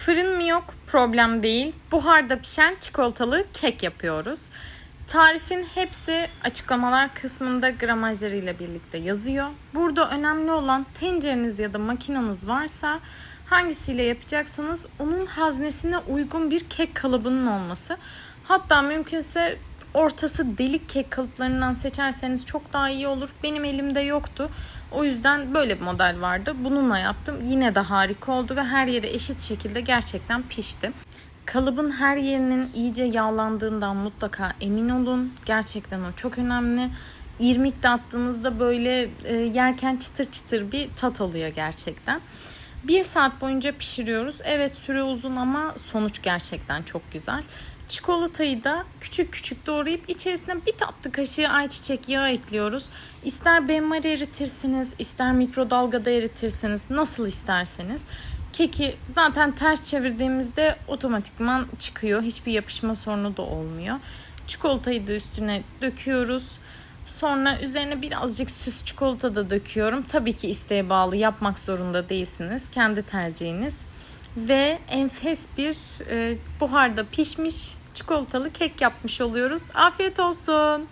Fırın mı yok? Problem değil. Buharda pişen çikolatalı kek yapıyoruz. Tarifin hepsi açıklamalar kısmında gramajlarıyla birlikte yazıyor. Burada önemli olan tencereniz ya da makineniz varsa hangisiyle yapacaksanız onun haznesine uygun bir kek kalıbının olması. Hatta mümkünse ortası delik kek kalıplarından seçerseniz çok daha iyi olur. Benim elimde yoktu. O yüzden böyle bir model vardı. Bununla yaptım. Yine de harika oldu ve her yere eşit şekilde gerçekten pişti. Kalıbın her yerinin iyice yağlandığından mutlaka emin olun. Gerçekten o çok önemli. İrmik de attığınızda böyle e, yerken çıtır çıtır bir tat oluyor gerçekten. Bir saat boyunca pişiriyoruz. Evet süre uzun ama sonuç gerçekten çok güzel. Çikolatayı da küçük küçük doğrayıp içerisine bir tatlı kaşığı ayçiçek yağı ekliyoruz. İster benmari eritirsiniz, ister mikrodalgada eritirsiniz, nasıl isterseniz. Keki zaten ters çevirdiğimizde otomatikman çıkıyor. Hiçbir yapışma sorunu da olmuyor. Çikolatayı da üstüne döküyoruz. Sonra üzerine birazcık süs çikolata da döküyorum. Tabii ki isteğe bağlı yapmak zorunda değilsiniz. Kendi tercihiniz. Ve enfes bir e, buharda pişmiş çikolatalı kek yapmış oluyoruz. Afiyet olsun.